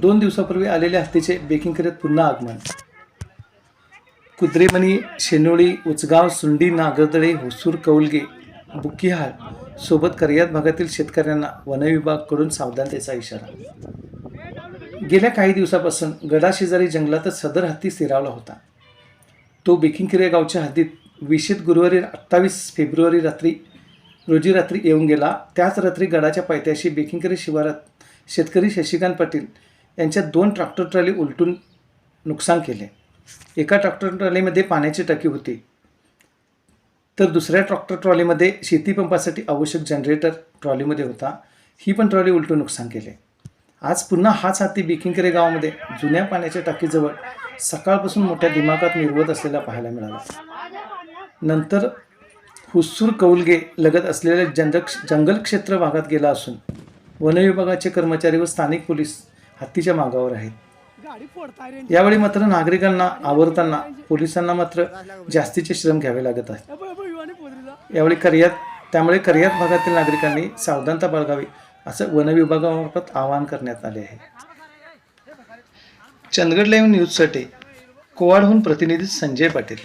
दोन दिवसापूर्वी आलेल्या हत्तीचे बेकिंग करत पुन्हा आगमन. कुद्रेमणी शेनोळी उचगाव सुंडी नागरदळे होसूर कौलगे बुक्कीहाळ सोबत कर्यात भागातील शेतकऱ्यांना वनविभागकडून सावधानतेचा इशारा. गेल्या काही दिवसापासून गडाशेजारी जंगलातच सदर हत्ती स्थिरावला होता. तो बेकिंगकिरे गावच्या हद्दीत विशेष गुरुवारी अठ्ठावीस फेब्रुवारी रात्री रोजी रात्री येऊन गेला. त्याच रात्री गडाच्या पायथ्याशी बेकिंगकरी शिवारात शेतकरी शशिकांत पाटील यांच्या दोन ट्रॅक्टर ट्रॉली उलटून नुकसान केले. एका ट्रॅक्टर ट्रॉलीमध्ये पाण्याची टाकी होती. तर दुसऱ्या ट्रॅक्टर ट्रॉलीमध्ये शेतीपंपासाठी आवश्यक जनरेटर ट्रॉलीमध्ये होता. ही पण ट्रॉली उलटून नुकसान केले. आज पुन्हा हाच हाती बिकिंगकरे गावामध्ये जुन्या पाण्याच्या टाकीजवळ सकाळपासून मोठ्या दिमागात मिरवत असलेला पाहायला मिळाला. नंतर हुसूर कौलगे लगत असलेल्या जंग जंगल क्षेत्र भागात गेला असून वनविभागाचे कर्मचारी व स्थानिक पोलीस हत्तीच्या मागावर आहेत यावेळी मात्र नागरिकांना आवरताना पोलिसांना मात्र जास्तीचे श्रम घ्यावे लागत आहेत यावेळी कर्यात त्यामुळे कर्यात भागातील नागरिकांनी सावधानता बाळगावी असं वन विभागामार्फत आवाहन करण्यात आले आहे. चंदगड लाईव्ह न्यूजसाठी कोवाडहून प्रतिनिधी संजय पाटील.